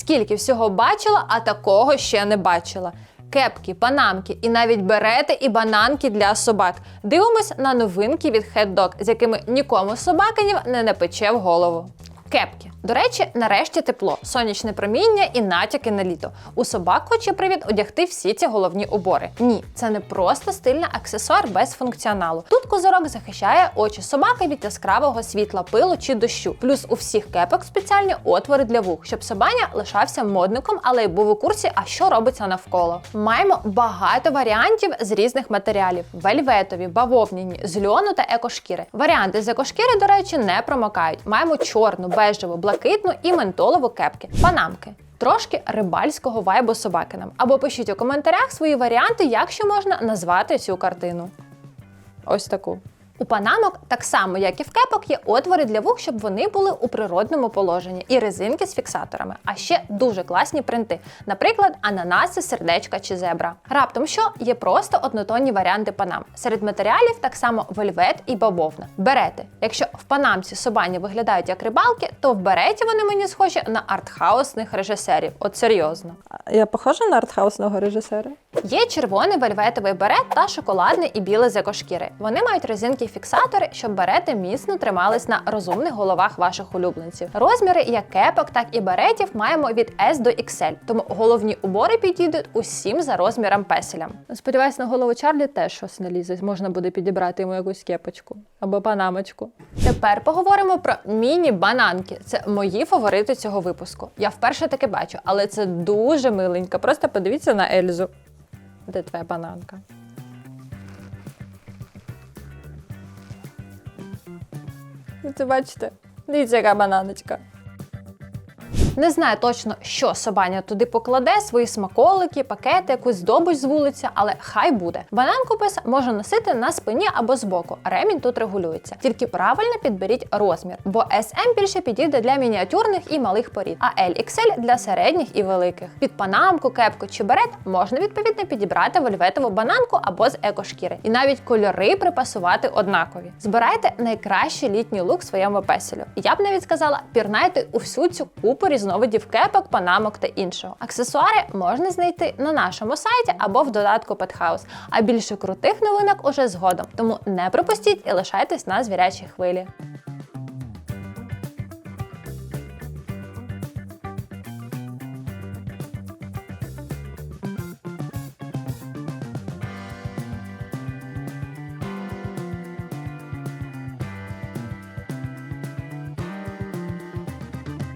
Скільки всього бачила, а такого ще не бачила. Кепки, панамки і навіть берети і бананки для собак. Дивимось на новинки від Dog, з якими нікому собаканів не напече в голову. Кепки. До речі, нарешті тепло, сонячне проміння і натяки на літо. У собак хоче привід одягти всі ці головні убори. Ні, це не просто стильний аксесуар без функціоналу. Тут козирок захищає очі собаки від яскравого світла, пилу чи дощу. Плюс у всіх кепок спеціальні отвори для вух, щоб собаня лишався модником, але й був у курсі, а що робиться навколо. Маємо багато варіантів з різних матеріалів: вельветові, бавовняні, з льону та екошкіри. Варіанти з екошкіри, до речі, не промокають. Маємо чорну, бежеву, блакитну і ментолову кепки, панамки. Трошки рибальського вайбу собакинам. Або пишіть у коментарях свої варіанти, як ще можна назвати цю картину. Ось таку. У панамок, так само як і в кепок, є отвори для вух, щоб вони були у природному положенні, і резинки з фіксаторами. А ще дуже класні принти, наприклад, ананаси, сердечка чи зебра. Раптом що є просто однотонні варіанти панам. Серед матеріалів так само вельвет і бавовна. Берети. Якщо в панамці собані виглядають як рибалки, то в береті вони мені схожі на артхаусних режисерів. От серйозно. Я похожа на артхаусного режисера? Є червоний вельветовий берет та шоколадний і білий з екошкіри. Вони мають резинки фіксатори, щоб берети міцно тримались на розумних головах ваших улюбленців. Розміри як кепок, так і беретів маємо від S до XL, тому головні убори підійдуть усім за розміром песелям. Сподіваюсь, на голову Чарлі теж щось налізе. Можна буде підібрати йому якусь кепочку або панамочку. Тепер поговоримо про міні-бананки. Це мої фаворити цього випуску. Я вперше таке бачу, але це дуже миленько. Просто подивіться на Ельзу. Де твоя бананка? Це бачите? Дивіться, яка бананочка. Не знаю точно, що Собаня туди покладе, свої смаколики, пакети, якусь здобич з вулиці, але хай буде. Бананку пес може носити на спині або збоку. Ремінь тут регулюється. Тільки правильно підберіть розмір, бо SM більше підійде для мініатюрних і малих порід, а LXL для середніх і великих. Під панамку, кепку чи берет можна відповідно підібрати вольветову бананку або з екошкіри. І навіть кольори припасувати однакові. Збирайте найкращий літній лук своєму песелю. Я б навіть сказала, пірнайте у всю цю купу різновидів кепок, панамок та іншого. Аксесуари можна знайти на нашому сайті або в додатку Pethouse, а більше крутих новинок уже згодом. Тому не пропустіть і лишайтесь на звірячій хвилі.